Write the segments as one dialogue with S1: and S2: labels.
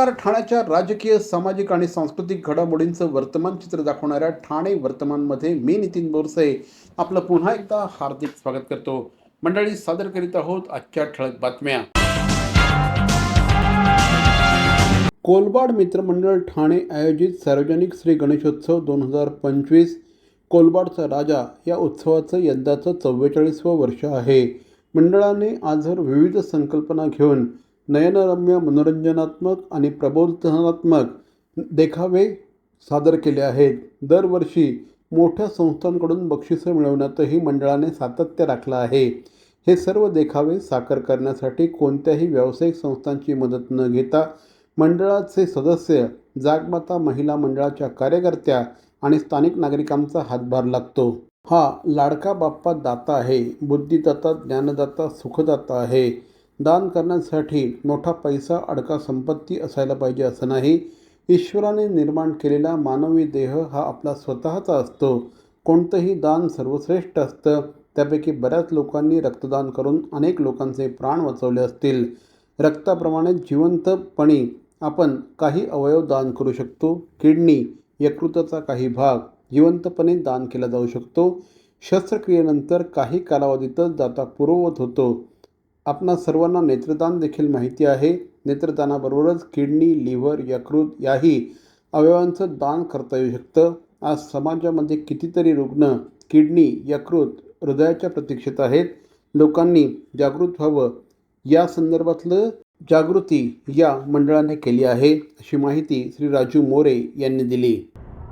S1: नमस्कार ठाण्याच्या राजकीय सामाजिक आणि सांस्कृतिक घडामोडींचं वर्तमान चित्र दाखवणाऱ्या ठाणे वर्तमानमध्ये मी नितीन बोरसे आपलं पुन्हा एकदा हार्दिक स्वागत करतो. मंडळी सादर करीत आहोत आजच्या ठळक बातम्या. कोलबाड मित्रमंडळ ठाणे आयोजित सार्वजनिक श्री गणेशोत्सव दोन हजार पंचवीस कोलबाडचा राजा या उत्सवाचं यंदाचं चव्वेचाळीसवं वर्ष आहे. मंडळाने आजवर विविध संकल्पना घेऊन नयनरम्य मनोरंजनात्मक आणि प्रबोधनात्मक देखावे सादर केले आहेत. दरवर्षी मोठ्या संस्थांकडून बक्षिसं मिळवण्यातही मंडळाने सातत्य राखलं आहे. हे सर्व देखावे साकार करण्यासाठी कोणत्याही व्यावसायिक संस्थांची मदत न घेता मंडळाचे सदस्य जागमाता महिला मंडळाच्या कार्यकर्त्या आणि स्थानिक नागरिकांचा हातभार लागतो. हा लाडका बाप्पा दाता आहे. बुद्धिदाता ज्ञानदाता सुखदाता आहे. दान करण्यासाठी मोठा पैसा अडका संपत्ती असायला पाहिजे असं नाही. ईश्वराने निर्माण केलेला मानवी देह हा आपला स्वतःचा असतो. कोणतंही दान सर्वश्रेष्ठ असतं. त्यापैकी बऱ्याच लोकांनी रक्तदान करून अनेक लोकांचे प्राण वाचवले असतील. रक्ताप्रमाणे जिवंतपणी आपण काही अवयव दान करू शकतो. किडनी यकृताचा काही भाग जिवंतपणे दान केला जाऊ शकतो. शस्त्रक्रियेनंतर काही कालावधीतच दाता पूर्ववत होतो. आपणा सर्वांना नेत्रदान देखील माहिती आहे. नेत्रदानाबरोबरच किडनी लिव्हर यकृत याही अवयवांचं दान करता येऊ शकतं. आज समाजामध्ये कितीतरी रुग्ण किडनी यकृत हृदयाच्या प्रतीक्षेत आहेत. लोकांनी जागृत व्हावं. या संदर्भातलं जागृती या मंडळाने केली आहे अशी माहिती श्री राजू मोरे यांनी दिली.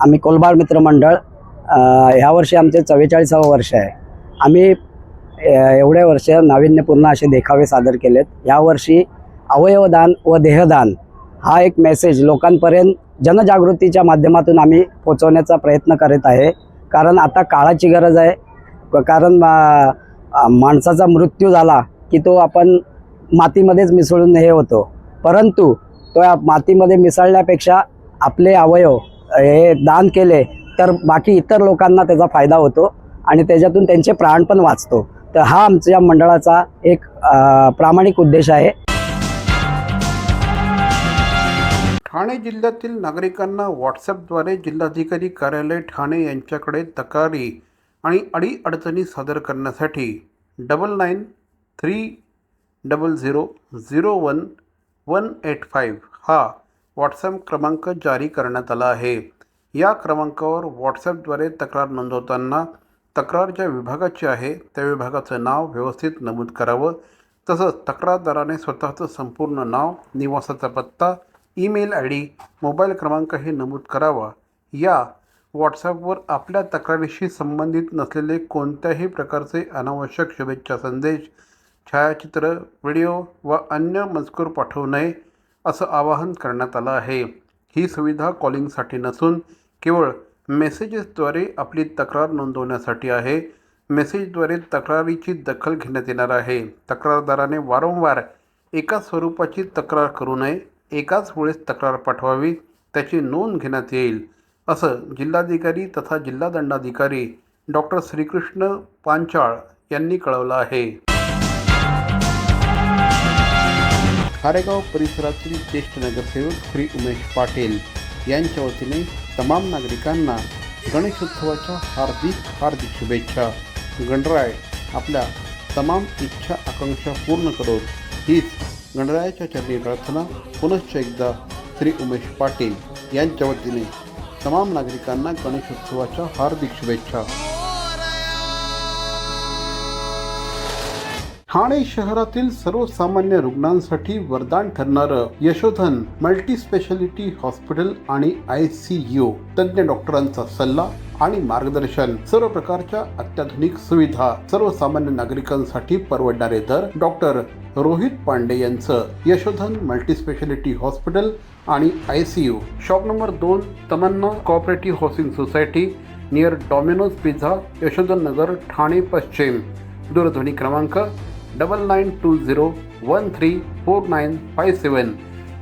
S2: आम्ही कोलबाड मित्र मंडळ ह्या वर्षी आमचे चव्वेचाळीसावं वर्ष आहे. आम्ही एवढ्या एवढे वर्ष नाविन्यपूर्ण असे देखावे सादर केलेत. यावर्षी अवयवदान व देहदान हा एक मेसेज लोकांपर्यंत जनजागृतीच्या माध्यमातून आम्ही पोचवण्याचा प्रयत्न करत आहे. कारण आता काळाची गरज आहे. कारण मा- माणसाचा मृत्यू झाला की तो आपण मातीमध्येच मिसळून हे होतो. परंतु तो या मातीमध्ये मिसळण्यापेक्षा आपले अवयव हे दान केले तर बाकी इतर लोकांना त्याचा फायदा होतो आणि त्याच्यातून त्यांचे प्राण पण वाचतो. तर हा आमच्या मंडळाचा एक प्रामाणिक उद्देश आहे.
S1: ठाणे जिल्ह्यातील नागरिकांना व्हॉट्सॲपद्वारे जिल्हाधिकारी कार्यालय ठाणे यांच्याकडे तक्रारी आणि अडीअडचणी सादर करण्यासाठी double nine three double zero zero one one eight five हा व्हॉट्सॲप क्रमांक जारी करण्यात आला आहे. या क्रमांकावर व्हॉट्सॲपद्वारे तक्रार नोंदवताना तक्रार ज्या विभागाची आहे त्या विभागाचं नाव व्यवस्थित नमूद करावं. तसंच तक्रारदाराने स्वतःचं संपूर्ण नाव निवासाचा पत्ता ईमेल आय डी मोबाईल क्रमांकही नमूद करावा. या व्हॉट्सॲपवर आपल्या तक्रारीशी संबंधित नसलेले कोणत्याही प्रकारचे अनावश्यक शुभेच्छा संदेश छायाचित्र व्हिडिओ व अन्य मजकूर पाठवू नये असं आवाहन करण्यात आलं आहे. ही सुविधा कॉलिंगसाठी नसून केवळ मेसेजेसद्वारे आपली तक्रार नोंदवण्यासाठी आहे. मेसेजद्वारे तक्रारीची दखल घेण्यात येणार आहे. तक्रारदाराने वारंवार एकाच स्वरूपाची तक्रार करू नये. एकाच वेळेस तक्रार पाठवावी. त्याची नोंद घेण्यात येईल. असं जिल्हाधिकारी तथा जिल्हा दंडाधिकारी डॉक्टर श्रीकृष्ण पांचाळ यांनी कळवलं आहे. खारेगाव परिसरातील ज्येष्ठ नगरसेवक श्री उमेश पाटील यांच्या वतीने तमाम नागरिकांना गणेशोत्सवाच्या हार्दिक हार्दिक शुभेच्छा. गणराय आपल्या तमाम इच्छा आकांक्षा पूर्ण करून हीच गणरायाच्या चरणी प्रार्थना पुनश्च एकदा श्री उमेश पाटील यांच्या वतीने तमाम नागरिकांना गणेशोत्सवाच्या हार्दिक शुभेच्छा. ठाणे शहरातील सर्वसामान्य रुग्णांसाठी वरदान ठरणारं यशोधन मल्टी स्पेशालिटी हॉस्पिटल आणि आय सी यू. तज्ज्ञ डॉक्टरांचा सल्ला आणि मार्गदर्शन. सर्व प्रकारच्या अत्याधुनिक सुविधा सर्वसामान्य नागरिकांसाठी परवडणारे दर. डॉक्टर रोहित पांडे यांचं यशोधन मल्टी स्पेशालिटी हॉस्पिटल आणि I C U. Shop number दोन Tamanna cooperative housing society near Domino's pizza Yashodhan Nagar Thane पश्चिम. दूरध्वनी क्रमांक Double nine two zero one three four nine five seven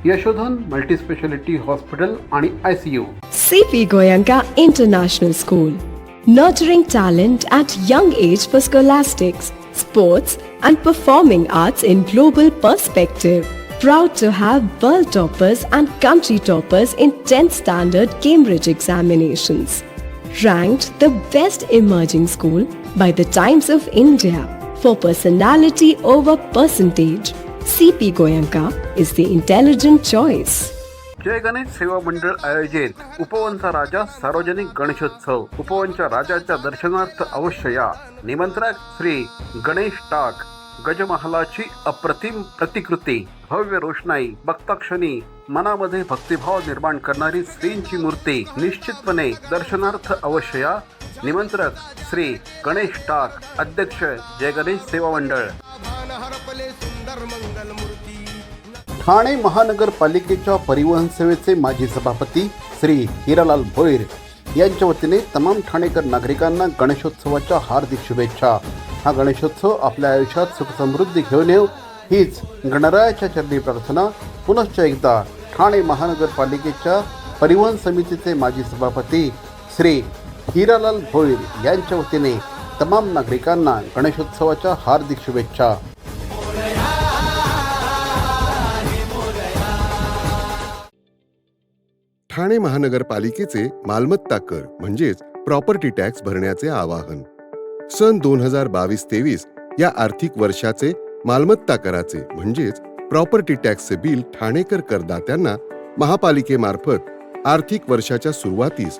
S1: Yashodhan multispeciality hospital आणि I C U
S3: CP Goyanka International School. Nurturing talent at young age for scholastics, sports, and performing arts in global perspective. proud to have world toppers and country toppers in 10th standard Cambridge examinations. Ranked the best emerging school by the Times of India For personality over percentage. CP Goyanka is the intelligent choice.
S1: Jai Ganesh Seva Mandal आयोजित उपवनचा राजा सार्वजनिक गणेशोत्सव उपवनच्या राजाच्या दर्शनार्थ अवश्य या निमंत्रक श्री गणेश टाक गजमहालाची अप्रतिम प्रतिकृती भव्य रोषणाई भक्ताक्षणी मनामध्ये भक्तिभाव निर्माण करणारी श्रींची मूर्ती निश्चितपणे दर्शनार्थ अवश्य या निमंत्रक श्री गणेश टाक अध्यक्ष जय गणेश सेवा मंडळ. ठाणे महानगरपालिकेच्या परिवहन सेवेचे माजी सभापती श्री हिरालाल भोईर यांच्या वतीने तमाम ठाणेकर नागरिकांना गणेशोत्सवाच्या हार्दिक शुभेच्छा. हा गणेशोत्सव आपल्या आयुष्यात सुखसमृद्धी घेऊन येऊ हीच गणरायाच्या चरणी प्रार्थना. पुनश्च एकदा ठाणे महानगरपालिकेच्या परिवहन समितीचे माजी सभापती श्री हिरालाल भोईर यांच्या वतीने तमाम नागरिकांना गणेशोत्सवाच्या हार्दिक शुभेच्छा.
S4: ठाणे महानगरपालिकेचे मालमत्ता कर म्हणजेच प्रॉपर्टी टॅक्स भरण्याचे आवाहन. सन दोन हजार बावीस तेवीस या आर्थिक वर्षाचे मालमत्ता कराचे म्हणजेच प्रॉपर्टी टॅक्सचे बिल ठाणेकर करदात्यांना महापालिकेमार्फत आर्थिक वर्षाच्या सुरुवातीस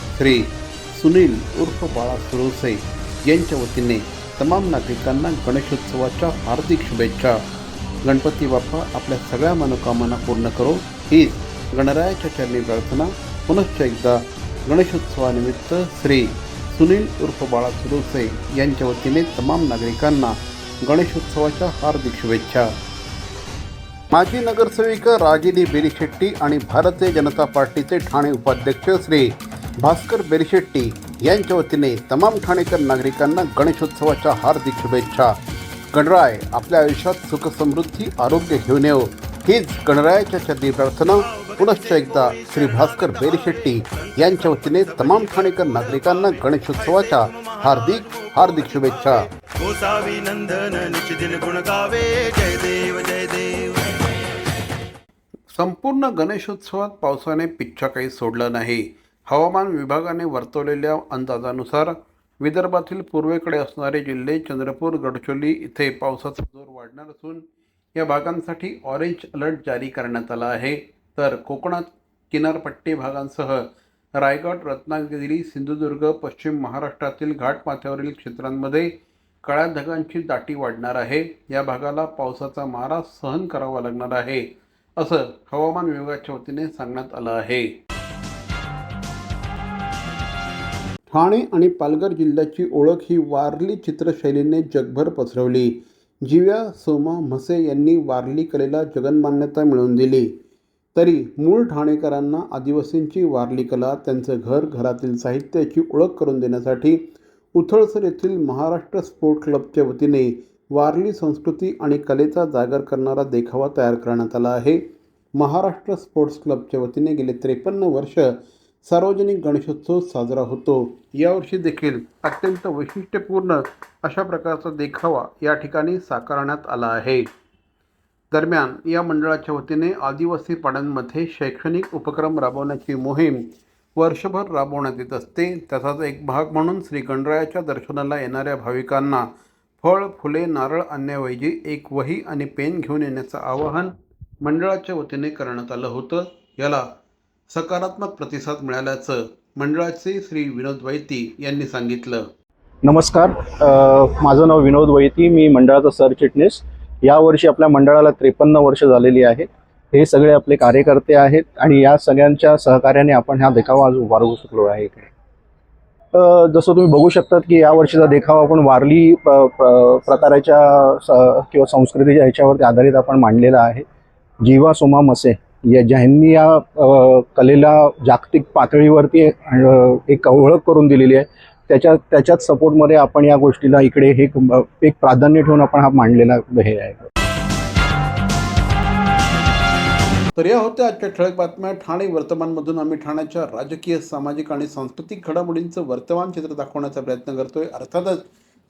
S1: श्री सुनील उर्फ बाळा सुरवसे यांच्या वतीने तमाम नागरिकांना गणेशोत्सवाच्या हार्दिक शुभेच्छा. गणपती बाप्पा आपल्या सगळ्या मनोकामना पूर्ण करो. हीच गणरायाच्या चरणी प्रार्थना. पुनश्च एकदा गणेशोत्सवानिमित्त श्री सुनील उर्फ बाळा सुरवसे यांच्या वतीने तमाम नागरिकांना गणेशोत्सवाच्या हार्दिक शुभेच्छा. माजी नगरसेविका रागिनी बेरीशेट्टी आणि भारतीय जनता पार्टीचे ठाणे उपाध्यक्ष श्री भास्कर बेरीशेट्टी यांच्या वतीने तमाम ठाणेकर नागरिकांना गणेशोत्सवाच्या हार्दिक शुभेच्छा. गणराय आपल्या आयुष्यात सुख समृद्धी आरोग्य घेऊन येऊ हीच गणरायाच्या चरणी प्रार्थना. पुनश्च एकदा श्री भास्कर बेरीशेट्टी यांच्या वतीने तमाम ठाणेकर नागरिकांना गणेशोत्सवाच्या हार्दिक हार्दिक शुभेच्छा. संपूर्ण गणेशोत्सवात पावसाने पिच्छा काही सोडला नाही. हवामान विभागाने वर्तवलेल्या अंदाजानुसार विदर्भातील पूर्वेकडे असणारे जिल्हे चंद्रपूर गडचोली इथे पावसाचा जोर वाढणार असून या भागांसाठी ऑरेंज अलर्ट जारी करण्यात आला आहे. तर कोकणात किनारपट्टी भागांसह रायगड रत्नागिरी सिंधुदुर्ग पश्चिम महाराष्ट्रातील घाटमाथ्यावरील क्षेत्रांमध्ये काळ्या ढगांची दाटी वाढणार आहे. या भागाला पावसाचा मारा सहन करावा लागणार आहे असं हवामान विभागाच्या वतीने सांगण्यात आलं आहे. ठाणे आणि पालघर जिल्ह्याची ओळख ही वारली चित्रशैलीने जगभर पसरवली. जिव्या सोमा म्हसे यांनी वारली कलेला जगनमान्यता मिळवून दिली. तरी मूळ ठाणेकरांना आदिवासींची वारली कला त्यांचं घर घरातील साहित्याची ओळख करून देण्यासाठी उथळसर येथील महाराष्ट्र स्पोर्ट क्लबच्या वतीने वारली संस्कृती आणि कलेचा जागर करणारा देखावा तयार करण्यात आला आहे. महाराष्ट्र स्पोर्ट्स क्लबच्या वतीने गेले त्रेपन्न वर्ष सार्वजनिक गणेशोत्सव साजरा होतो. यावर्षी देखील अत्यंत वैशिष्ट्यपूर्ण अशा प्रकारचा देखावा या ठिकाणी साकारण्यात आला आहे. दरम्यान या मंडळाच्या वतीने आदिवासी पाड्यांमध्ये शैक्षणिक उपक्रम राबवण्याची मोहीम वर्षभर राबवण्यात येत असते. त्याचाच एक भाग म्हणून श्री गणरायाच्या दर्शनाला येणाऱ्या भाविकांना फळ फुले नारळ आणण्याऐवजी एक वही आणि पेन घेऊन येण्याचं आवाहन मंडळाच्या वतीने करण्यात आलं होतं. याला सकारात्मक प्रतिसाद मिळाल्याचं मंडळाचे श्री विनोद वैती यांनी सांगितलं.
S5: नमस्कार. माझं नाव विनोद वैती मी मंडळाचा सरचिटणीस. यावर्षी आपल्या मंडळाला त्रेपन्न वर्ष झालेली आहेत हे सगळे आपले कार्यकर्ते आहेत आणि या सगळ्यांच्या सहकार्याने आपण हा देखावा आज उभारू शकलो आहे इकडे जसं तुम्ही बघू शकतात की यावर्षीचा देखावा आपण वारली प- प्रकाराच्या स- किंवा संस्कृतीच्या ह्याच्यावरती आधारित आपण मांडलेला आहे. जीवा सोमा मसे. या ज्यांनी या कलेला जागतिक पातळीवरती एक ओळख करून दिलेली आहे त्याच्या त्याच्याच सपोर्टमध्ये आपण या गोष्टीला इकडे हे एक- एक प्राधान्य ठेवून आपण हा मांडलेला हे आहे.
S1: तर या होत्या आजच्या ठळक बातम्या. ठाणे वर्तमानमधून आम्ही ठाण्याच्या राजकीय सामाजिक आणि सांस्कृतिक घडामोडींचं वर्तमान चित्र दाखवण्याचा प्रयत्न करतोय. अर्थातच